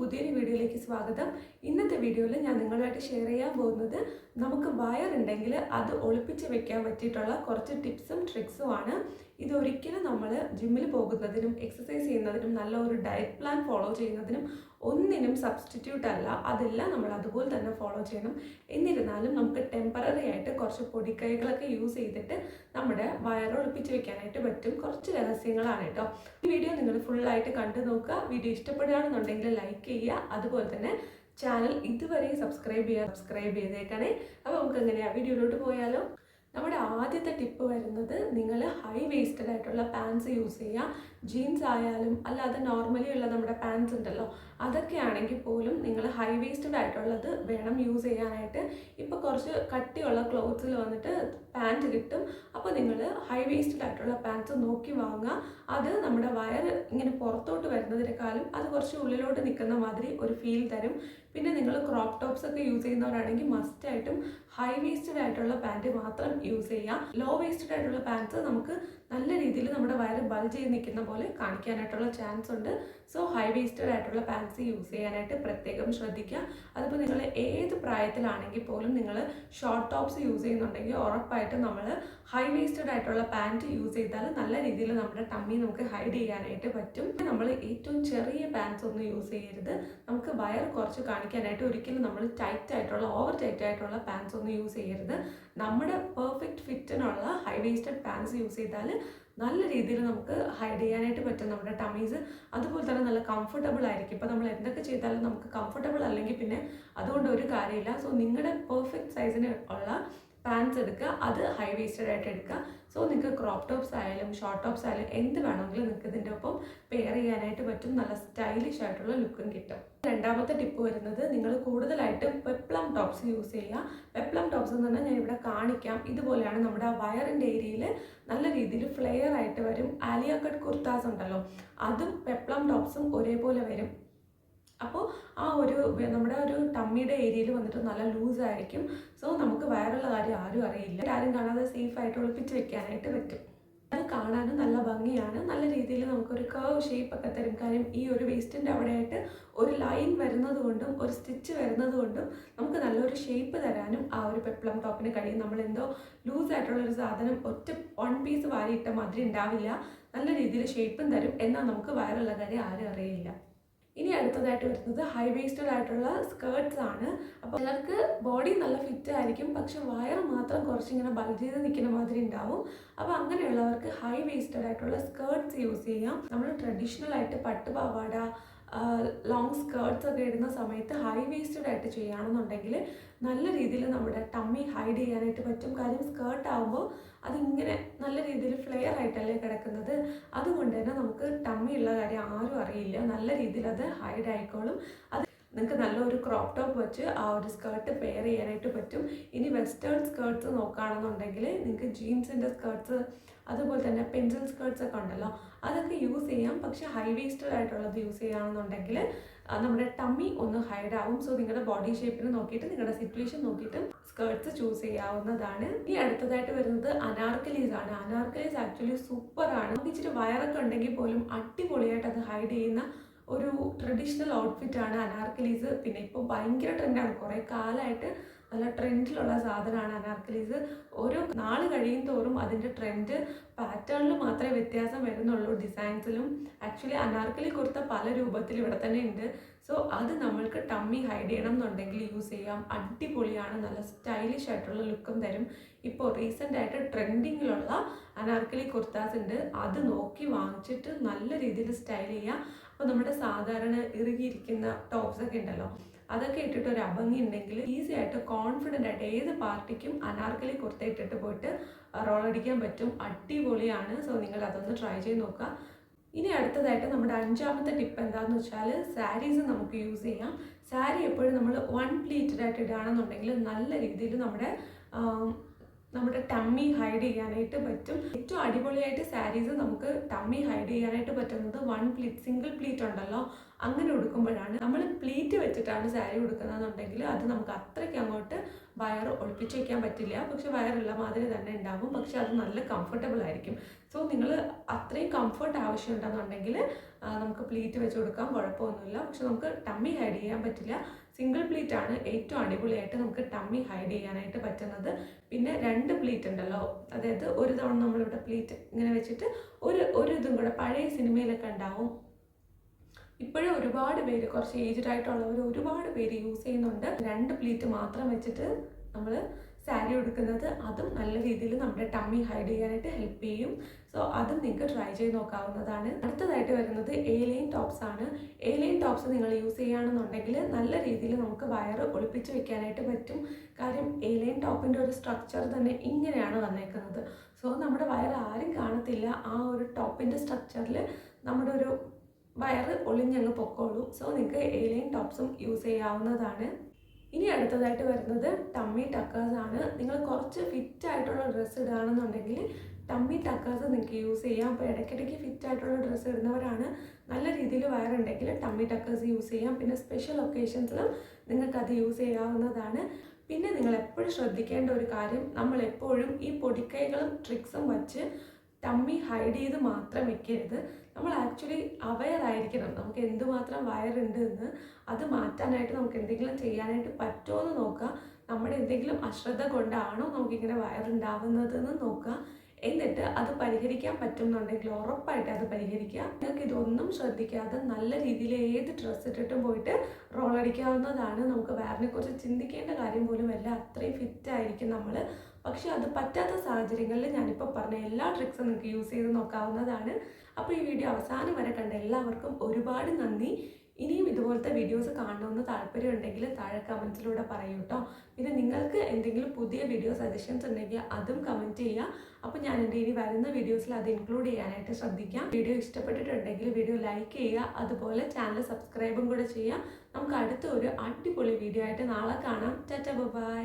പുതിയൊരു വീഡിയോയിലേക്ക് സ്വാഗതം. ഇന്നത്തെ വീഡിയോയിൽ ഞാൻ നിങ്ങളുമായിട്ട് ഷെയർ ചെയ്യാൻ പോകുന്നത് നമുക്ക് വയറുണ്ടെങ്കിൽ അത് ഒളിപ്പിച്ച് വെക്കാൻ പറ്റിയിട്ടുള്ള കുറച്ച് ടിപ്സും ട്രിക്സും ആണ്. ഇത് ഒരിക്കലും നമ്മൾ ജിമ്മിൽ പോകുന്നതിനും എക്സസൈസ് ചെയ്യുന്നതിനും നല്ല ഒരു ഡയറ്റ് പ്ലാൻ ഫോളോ ചെയ്യുന്നതിനും ഒന്നിനും സബ്സ്റ്റിറ്റ്യൂട്ട് അല്ല. അതെല്ലാം നമ്മൾ അതുപോലെ തന്നെ ഫോളോ ചെയ്യണം. എന്നിരുന്നാലും നമുക്ക് ടെമ്പററി ആയിട്ട് കുറച്ച് പൊടിക്കൈകളൊക്കെ യൂസ് ചെയ്തിട്ട് നമ്മുടെ വയറൊളിപ്പിച്ച് വെക്കാനായിട്ട് പറ്റും. കുറച്ച് രഹസ്യങ്ങളാണ് കേട്ടോ. ഈ വീഡിയോ നിങ്ങൾ ഫുള്ളായിട്ട് കണ്ടു നോക്കുക. വീഡിയോ ഇഷ്ടപ്പെടുകയാണെന്നുണ്ടെങ്കിൽ ലൈക്ക് ചെയ്യുക. അതുപോലെ തന്നെ ചാനൽ ഇതുവരെ സബ്സ്ക്രൈബ് ചെയ്യുക സബ്സ്ക്രൈബ് ചെയ്തേക്കണേ. അപ്പോൾ നമുക്ക് എങ്ങനെയാണ് വീഡിയോയിലോട്ട് പോയാലോ? നമ്മുടെ ആദ്യത്തെ ടിപ്പ് വരുന്നത് നിങ്ങൾ ഹൈ വേസ്റ്റഡ് ആയിട്ടുള്ള പാൻസ് യൂസ് ചെയ്യുക ജീൻസ് ആയാലും അല്ലാതെ നോർമലി ഉള്ള നമ്മുടെ പാൻസ് ഉണ്ടല്ലോ അതൊക്കെ ആണെങ്കിൽ പോലും നിങ്ങൾ ഹൈ വേസ്റ്റഡ് ആയിട്ടുള്ളത് വേണം യൂസ് ചെയ്യാനായിട്ട്. ഇപ്പോൾ കുറച്ച് കട്ടിയുള്ള ക്ലോത്ത്സിൽ വന്നിട്ട് പാന്റ് കിട്ടും. അപ്പോൾ നിങ്ങൾ ഹൈ വേസ്റ്റഡ് ആയിട്ടുള്ള പാൻസ് നോക്കി വാങ്ങുക അത് നമ്മുടെ വയർ ഇങ്ങനെ പുറത്തോട്ട് വരുന്നതിനേക്കാളും അത് കുറച്ച് ഉള്ളിലോട്ട് നിൽക്കുന്ന മാതിരി ഒരു ഫീൽ തരും. പിന്നെ നിങ്ങൾ ക്രോപ്പ് ടോപ്സ് ഒക്കെ യൂസ് ചെയ്യുന്നവരാണെങ്കിൽ മസ്റ്റ് ആയിട്ടും ഹൈ വേസ്റ്റഡ് ആയിട്ടുള്ള പാന്റ് മാത്രം യൂസ് ചെയ്യാം. ലോ വേസ്റ്റഡ് ആയിട്ടുള്ള പാൻസ് നമുക്ക് നല്ല രീതിയിൽ നമ്മുടെ വയറ് ബൾജ് ചെയ്ത് നിൽക്കുന്ന പോലെ കാണിക്കാനായിട്ടുള്ള ചാൻസ് ഉണ്ട്. സോ ഹൈ വേസ്റ്റഡ് ആയിട്ടുള്ള പാൻസ് യൂസ് ചെയ്യാനായിട്ട് പ്രത്യേകം ശ്രദ്ധിക്കുക. അതിപ്പോൾ നിങ്ങൾ ഏത് പ്രായത്തിലാണെങ്കിൽ പോലും നിങ്ങൾ ഷോർട്ട് ടോപ്സ് യൂസ് ചെയ്യുന്നുണ്ടെങ്കിൽ ഉറപ്പായിട്ടും നമ്മൾ ഹൈ വേസ്റ്റഡ് ആയിട്ടുള്ള പാന്റ് യൂസ് ചെയ്താൽ നല്ല രീതിയിൽ നമ്മുടെ ടമ്മി നമുക്ക് ഹൈഡ് ചെയ്യാനായിട്ട് പറ്റും. നമ്മൾ ഏറ്റവും ചെറിയ പാൻസ് ഒന്നും യൂസ് ചെയ്യരുത്. നമുക്ക് വയർ കുറച്ച് കാണിക്കാനായിട്ട് ഒരിക്കലും നമ്മൾ ടൈറ്റ് ആയിട്ടുള്ള ഓവർ ടൈറ്റ് ആയിട്ടുള്ള പാൻസ് ഒന്നും യൂസ് ചെയ്യരുത്. നമ്മുടെ പെർഫെക്റ്റ് ഫിറ്റിനുള്ള ഹൈ വേസ്റ്റഡ് പാൻസ് യൂസ് ചെയ്താൽ നല്ല രീതിയിൽ നമുക്ക് ഹൈഡ് ചെയ്യാനായിട്ട് പറ്റും നമ്മുടെ ടമീസ് അതുപോലെ തന്നെ നല്ല കംഫർട്ടബിൾ ആയിരിക്കും. ഇപ്പോൾ നമ്മൾ എന്തൊക്കെ ചെയ്താലും നമുക്ക് കംഫർട്ടബിൾ അല്ലെങ്കിൽ പിന്നെ അതുകൊണ്ട് ഒരു കാര്യമില്ല. സോ നിങ്ങളുടെ പെർഫെക്റ്റ് സൈസിന് ഉള്ള പാൻസ് എടുക്കുക അത് ഹൈ വേസ്റ്റഡ് ആയിട്ട് എടുക്കുക. സോ നിങ്ങൾക്ക് ക്രോപ്പ് ടോപ്സ് ആയാലും ഷോർട്ട് ടോപ്സ് ആയാലും എന്ത് വേണമെങ്കിലും നിങ്ങൾക്ക് ഇതിന്റെ ഒപ്പം പെയർ ചെയ്യാനായിട്ട് പറ്റും. നല്ല സ്റ്റൈലിഷ് ആയിട്ടുള്ള ലുക്കും കിട്ടും. രണ്ടാമത്തെ ടിപ്പ് വരുന്നത് നിങ്ങൾ കൂടുതലായിട്ടും പെപ്ലം ടോപ്സ് യൂസ് ചെയ്യുക. പെപ്ലം ടോപ്സ് എന്ന് പറഞ്ഞാൽ ഞാൻ ഇവിടെ കാണിക്കാം. ഇതുപോലെയാണ് നമ്മുടെ ആ വയറിന്റെ ഏരിയയിൽ നല്ല രീതിയിൽ ഫ്ലെയർ ആയിട്ട് വരും. ആലിയ കട്ട് കുർത്താസ് ഉണ്ടല്ലോ അതും പെപ്ലം ടോപ്സും ഒരേപോലെ വരും. അപ്പോൾ ആ ഒരു നമ്മുടെ ഒരു ടമ്മിയുടെ ഏരിയയിൽ വന്നിട്ട് നല്ല ലൂസ് ആയിരിക്കും. സോ നമുക്ക് വയറുള്ള കാര്യം ആരും അറിയില്ല. ആരും കാണാതെ സേഫ് ആയിട്ട് ഒളിപ്പിച്ച് വെക്കാനായിട്ട് പറ്റും. അത് കാണാനും നല്ല ഭംഗിയാണ്. നല്ല രീതിയിൽ നമുക്കൊരു കർവ് ഷേപ്പ് ഒക്കെ തരും. കാര്യം ഈ ഒരു വേസ്റ്റിന്റെ അവിടെയായിട്ട് ഒരു ലൈൻ വരുന്നത് കൊണ്ടും ഒരു സ്റ്റിച്ച് വരുന്നത് കൊണ്ടും നമുക്ക് നല്ലൊരു ഷേപ്പ് തരാനും ആ ഒരു പെപ്ലം ടോപ്പിന് കഴിയും. നമ്മൾ എന്തോ ലൂസ് ആയിട്ടുള്ള ഒരു സാധനം ഒറ്റ വൺ പീസ് വാരിയിട്ട മാതിരി ഉണ്ടാവില്ല. നല്ല രീതിയിൽ ഷേപ്പും തരും. എന്നാൽ നമുക്ക് വയറുള്ള കാര്യം ആരും അറിയില്ല. ഇനി അടുത്തതായിട്ട് വരുന്നത് ഹൈ വേസ്റ്റഡ് ആയിട്ടുള്ള സ്കേർട്സ് ആണ്. അപ്പോൾ ചിലർക്ക് ബോഡി നല്ല ഫിറ്റ് ആയിരിക്കും പക്ഷെ വയർ മാത്രം കുറച്ചിങ്ങനെ ബൾജ് ചെയ്ത് നിൽക്കുന്ന മാതിരി ഉണ്ടാവും. അപ്പോൾ അങ്ങനെയുള്ളവർക്ക് ഹൈ വേസ്റ്റഡ് ആയിട്ടുള്ള സ്കേർട്സ് യൂസ് ചെയ്യാം. നമ്മൾ ട്രഡീഷണൽ ആയിട്ട് പട്ടുപാവാട ലോങ് സ്കേർട്സ് ഒക്കെ ഇടുന്ന സമയത്ത് ഹൈ വേസ്റ്റഡ് ആയിട്ട് ചെയ്യുകയാണെന്നുണ്ടെങ്കിൽ നല്ല രീതിയിൽ നമ്മുടെ ടമ്മി ഹൈഡ് ചെയ്യാനായിട്ട് പറ്റും. കാര്യം സ്കേർട്ട് ആകുമ്പോൾ അതിങ്ങനെ നല്ല രീതിയിൽ ഫ്ലെയർ ആയിട്ടല്ലേ കിടക്കുന്നത്. അതുകൊണ്ട് തന്നെ നമുക്ക് ടമ്മി ഉള്ള കാര്യം ആരും അറിയില്ല. നല്ല രീതിയിൽ അത് ഹൈഡ് ആയിക്കോളും. അത് നിങ്ങൾക്ക് നല്ലൊരു ക്രോപ്പ് ടോപ്പ് വെച്ച് ആ ഒരു സ്കേർട്ട് പെയർ ചെയ്യാനായിട്ട് പറ്റും. വെസ്റ്റേൺ സ്കേർട്സ് നോക്കുകയാണെന്നുണ്ടെങ്കിൽ നിങ്ങൾക്ക് ജീൻസിന്റെ സ്കേർട്സ് അതുപോലെ തന്നെ പെൻസിൽ സ്കേർട്സ് ഒക്കെ ഉണ്ടല്ലോ അതൊക്കെ യൂസ് ചെയ്യാം. പക്ഷെ ഹൈ വേസ്റ്റഡ് ആയിട്ടുള്ളത് യൂസ് ചെയ്യുകയാണെന്നുണ്ടെങ്കിൽ നമ്മുടെ ടമ്മി ഒന്ന് ഹൈഡ് ആവും. സോ നിങ്ങളുടെ ബോഡി ഷേപ്പിന് നോക്കിയിട്ട് നിങ്ങളുടെ സിറ്റുവേഷൻ നോക്കിയിട്ട് സ്കേർട്സ് ചൂസ് ചെയ്യാവുന്നതാണ്. ഈ അടുത്തതായിട്ട് വരുന്നത് അനാർക്കലീസ് ആണ്. അനാർക്കലീസ് ആക്ച്വലി സൂപ്പറാണ് ഇച്ചിരി വയറൊക്കെ ഉണ്ടെങ്കിൽ പോലും അടിപൊളിയായിട്ട് അത് ഹൈഡ് ചെയ്യുന്ന ഒരു ട്രഡീഷണൽ ആണ് അനാർക്കലീസ് പിന്നെ ഇപ്പോൾ ഭയങ്കര ട്രെൻഡാണ് കുറേ കാലമായിട്ട് നല്ല ട്രെൻഡിലുള്ള സാധനമാണ് അനാർക്കലീസ് ഓരോ നാൾ കഴിയും തോറും അതിന്റെ ട്രെൻഡ് പാറ്റേണിൽ മാത്രമേ വ്യത്യാസം വരുന്നുള്ളൂ. ഡിസൈൻസിലും ആക്ച്വലി അനാർക്കലി കുർത്ത പല രൂപത്തിൽ ഇവിടെ തന്നെ ഉണ്ട്. സോ അത് നമ്മൾക്ക് ടമ്മി ഹൈഡ് ചെയ്യണം എന്നുണ്ടെങ്കിൽ യൂസ് ചെയ്യാം. അടിപൊളിയാണ്. നല്ല സ്റ്റൈലിഷ് ആയിട്ടുള്ള ലുക്കും തരും. ഇപ്പോൾ റീസെന്റ് ആയിട്ട് ട്രെൻഡിങ്ങിലുള്ള അനാർക്കലി കുർത്താസ് ഉണ്ട്. അത് നോക്കി വാങ്ങിച്ചിട്ട് നല്ല രീതിയിൽ സ്റ്റൈൽ ചെയ്യുക അപ്പോൾ നമ്മുടെ സാധാരണ ഇറുകിയിരിക്കുന്ന ടോപ്സ് ഒക്കെ ഉണ്ടല്ലോ. അതൊക്കെ ഇട്ടിട്ട് ഒരു അഭംഗി ഉണ്ടെങ്കിൽ ഈസി ആയിട്ട് കോൺഫിഡന്റ് ആയിട്ട് ഏത് പാർട്ടിക്കും അനാർക്കലി കുർത്ത ഇട്ടിട്ട് പോയിട്ട് റോളടിക്കാൻ പറ്റും. അടിപൊളിയാണ്. സോ നിങ്ങൾ അതൊന്ന് ട്രൈ ചെയ്ത് നോക്കുക. ഇനി അടുത്തതായിട്ട് നമ്മുടെ അഞ്ചാമത്തെ ടിപ്പ് എന്താണെന്ന് വെച്ചാൽ സാരീസ് നമുക്ക് യൂസ് ചെയ്യാം. സാരി എപ്പോഴും നമ്മൾ വൺ പ്ലീറ്റഡ് ആയിട്ട് ഇടുകയാണെന്നുണ്ടെങ്കിൽ നല്ല രീതിയിൽ നമ്മുടെ നമ്മുടെ ടമ്മി ഹൈഡ് ചെയ്യാനായിട്ട് പറ്റും. ഏറ്റവും അടിപൊളിയായിട്ട് സാരീസ് നമുക്ക് ടമ്മി ഹൈഡ് ചെയ്യാനായിട്ട് പറ്റുന്നത് വൺ പ്ലീറ്റ് സിംഗിൾ പ്ലീറ്റ് ഉണ്ടല്ലോ. അങ്ങനെ ഉടുക്കുമ്പോഴാണ്. നമ്മൾ പ്ലീറ്റ് വെച്ചിട്ടാണ് സാരി ഉടുക്കുന്നതെന്നുണ്ടെങ്കിൽ അത് നമുക്ക് അത്രയ്ക്ക് അങ്ങോട്ട് വയർ ഒളിപ്പിച്ച് വയ്ക്കാൻ പറ്റില്ല. പക്ഷെ വയറുള്ള മാതിരി തന്നെ ഉണ്ടാവും. പക്ഷെ അത് നല്ല കംഫർട്ടബിൾ ആയിരിക്കും. സോ നിങ്ങൾ അത്രയും കംഫർട്ട് ആവശ്യമുണ്ടെന്നുണ്ടെങ്കിൽ നമുക്ക് പ്ലീറ്റ് വെച്ച് കൊടുക്കാം കുഴപ്പമൊന്നുമില്ല. പക്ഷെ നമുക്ക് ടമ്മി ഹൈഡ് ചെയ്യാൻ പറ്റില്ല. സിംഗിൾ പ്ലീറ്റ് ആണ് ഏറ്റവും അടിപൊളിയായിട്ട് നമുക്ക് ടമ്മി ഹൈഡ് ചെയ്യാനായിട്ട് പറ്റുന്നത്. പിന്നെ രണ്ട് പ്ലീറ്റ് ഉണ്ടല്ലോ. അതായത് ഒരു തവണ നമ്മളിവിടെ പ്ലീറ്റ് ഇങ്ങനെ വെച്ചിട്ട് ഒരു ഒരു ഇതും കൂടെ പഴയ സിനിമയിലൊക്കെ ഉണ്ടാവും. ഇപ്പോഴും ഒരുപാട് പേര് കുറച്ച് ഏജ്ഡ് ആയിട്ടുള്ളവർ ഒരുപാട് പേര് യൂസ് ചെയ്യുന്നുണ്ട്. രണ്ട് പ്ലീറ്റ് മാത്രം വെച്ചിട്ട് നമ്മൾ സാരി ഉടുക്കുന്നത്. അതും നല്ല രീതിയിൽ നമ്മുടെ ടമ്മി ഹൈഡ് ചെയ്യാനായിട്ട് ഹെൽപ്പ് ചെയ്യും. സോ അതും നിങ്ങൾക്ക് ട്രൈ ചെയ്ത് നോക്കാവുന്നതാണ്. അടുത്തതായിട്ട് വരുന്നത് ഏലൈൻ ടോപ്സ് ആണ്. ഏലൈൻ ടോപ്സ് നിങ്ങൾ യൂസ് ചെയ്യുകയാണെന്നുണ്ടെങ്കിൽ നല്ല രീതിയിൽ നമുക്ക് വയർ ഒളിപ്പിച്ച് വെക്കാനായിട്ട് പറ്റും. കാര്യം ഏലൈൻ ടോപ്പിന്റെ ഒരു സ്ട്രക്ചർ തന്നെ ഇങ്ങനെയാണ് വന്നേക്കുന്നത്. സോ നമ്മുടെ വയർ ആരും കാണത്തില്ല. ആ ഒരു ടോപ്പിന്റെ സ്ട്രക്ചറിൽ നമ്മുടെ ഒരു വയർ ഒളിഞ്ഞങ്ങ് പൊക്കോളൂ. സോ നിങ്ങൾക്ക് ഏലിയൻ ടോപ്സും യൂസ് ചെയ്യാവുന്നതാണ്. ഇനി അടുത്തതായിട്ട് വരുന്നത് ടമ്മി ടക്കേഴ്സ് ആണ്. നിങ്ങൾ കുറച്ച് ഫിറ്റ് ആയിട്ടുള്ള ഡ്രസ്സ് ഇടുകയാണെന്നുണ്ടെങ്കിൽ ടമ്മി ടക്കേഴ്സ് നിങ്ങൾക്ക് യൂസ് ചെയ്യാം. അപ്പോൾ ഇടയ്ക്കിടയ്ക്ക് ഫിറ്റ് ആയിട്ടുള്ള ഡ്രസ്സ് ഇടുന്നവരാണ്. നല്ല രീതിയിൽ വയറുണ്ടെങ്കിൽ ടമ്മി ടക്കേഴ്സ് യൂസ് ചെയ്യാം. പിന്നെ സ്പെഷ്യൽ ഒക്കേഷൻസിലും നിങ്ങൾക്ക് അത് യൂസ് ചെയ്യാവുന്നതാണ്. പിന്നെ നിങ്ങൾ എപ്പോഴും ശ്രദ്ധിക്കേണ്ട ഒരു കാര്യം നമ്മൾ എപ്പോഴും ഈ പൊടിക്കൈകളും ട്രിക്സും വച്ച് ടമ്മി ഹൈഡ് ചെയ്ത് മാത്രം വെക്കരുത്. നമ്മൾ ആക്ച്വലി അവയർ ആയിരിക്കണം നമുക്ക് എന്തുമാത്രം വയറുണ്ട് എന്ന് അത് മാറ്റാനായിട്ട് നമുക്ക് എന്തെങ്കിലും ചെയ്യാനായിട്ട് പറ്റുമോ എന്ന് നോക്കുക. നമ്മുടെ എന്തെങ്കിലും അശ്രദ്ധ കൊണ്ടാണോ നമുക്കിങ്ങനെ വയറുണ്ടാവുന്നതെന്ന് നോക്കുക. എന്നിട്ട് അത് പരിഹരിക്കാൻ പറ്റുന്നുണ്ടെങ്കിൽ ഉറപ്പായിട്ട് അത് പരിഹരിക്കുക. നിങ്ങൾക്ക് ഇതൊന്നും ശ്രദ്ധിക്കാതെ നല്ല രീതിയിൽ ഏത് ഡ്രസ്സ് ഇട്ടിട്ടും പോയിട്ട് റോളടിക്കാവുന്നതാണ്. നമുക്ക് വയറിനെ കുറിച്ച് ചിന്തിക്കേണ്ട കാര്യം പോലും അല്ല. അത്രയും ഫിറ്റ് ആയിരിക്കും നമ്മൾ പക്ഷെ അത് പറ്റാത്ത സാഹചര്യങ്ങളിൽ ഞാനിപ്പോൾ പറഞ്ഞ എല്ലാ ട്രിക്സും നിങ്ങൾക്ക് യൂസ് ചെയ്ത് നോക്കാവുന്നതാണ്. അപ്പോൾ ഈ വീഡിയോ അവസാനം വരെ കണ്ട എല്ലാവർക്കും ഒരുപാട് നന്ദി. ഇനിയും ഇതുപോലത്തെ വീഡിയോസ് കാണണമെന്ന് താല്പര്യമുണ്ടെങ്കിൽ താഴെ കമൻസിലൂടെ പറയൂ കേട്ടോ പിന്നെ നിങ്ങൾക്ക് എന്തെങ്കിലും പുതിയ വീഡിയോ സജഷൻസ് ഉണ്ടെങ്കിൽ അതും കമന്റ് ചെയ്യുക അപ്പോൾ ഞാൻ എന്റെ ഇനി വരുന്ന വീഡിയോസിൽ അത് ഇൻക്ലൂഡ് ചെയ്യാനായിട്ട് ശ്രദ്ധിക്കാം. വീഡിയോ ഇഷ്ടപ്പെട്ടിട്ടുണ്ടെങ്കിൽ വീഡിയോ ലൈക്ക് ചെയ്യുക അതുപോലെ ചാനൽ സബ്സ്ക്രൈബും കൂടെ ചെയ്യുക നമുക്ക് അടുത്ത ഒരു അടിപൊളി വീഡിയോ ആയിട്ട് നാളെ കാണാം. Tata bye.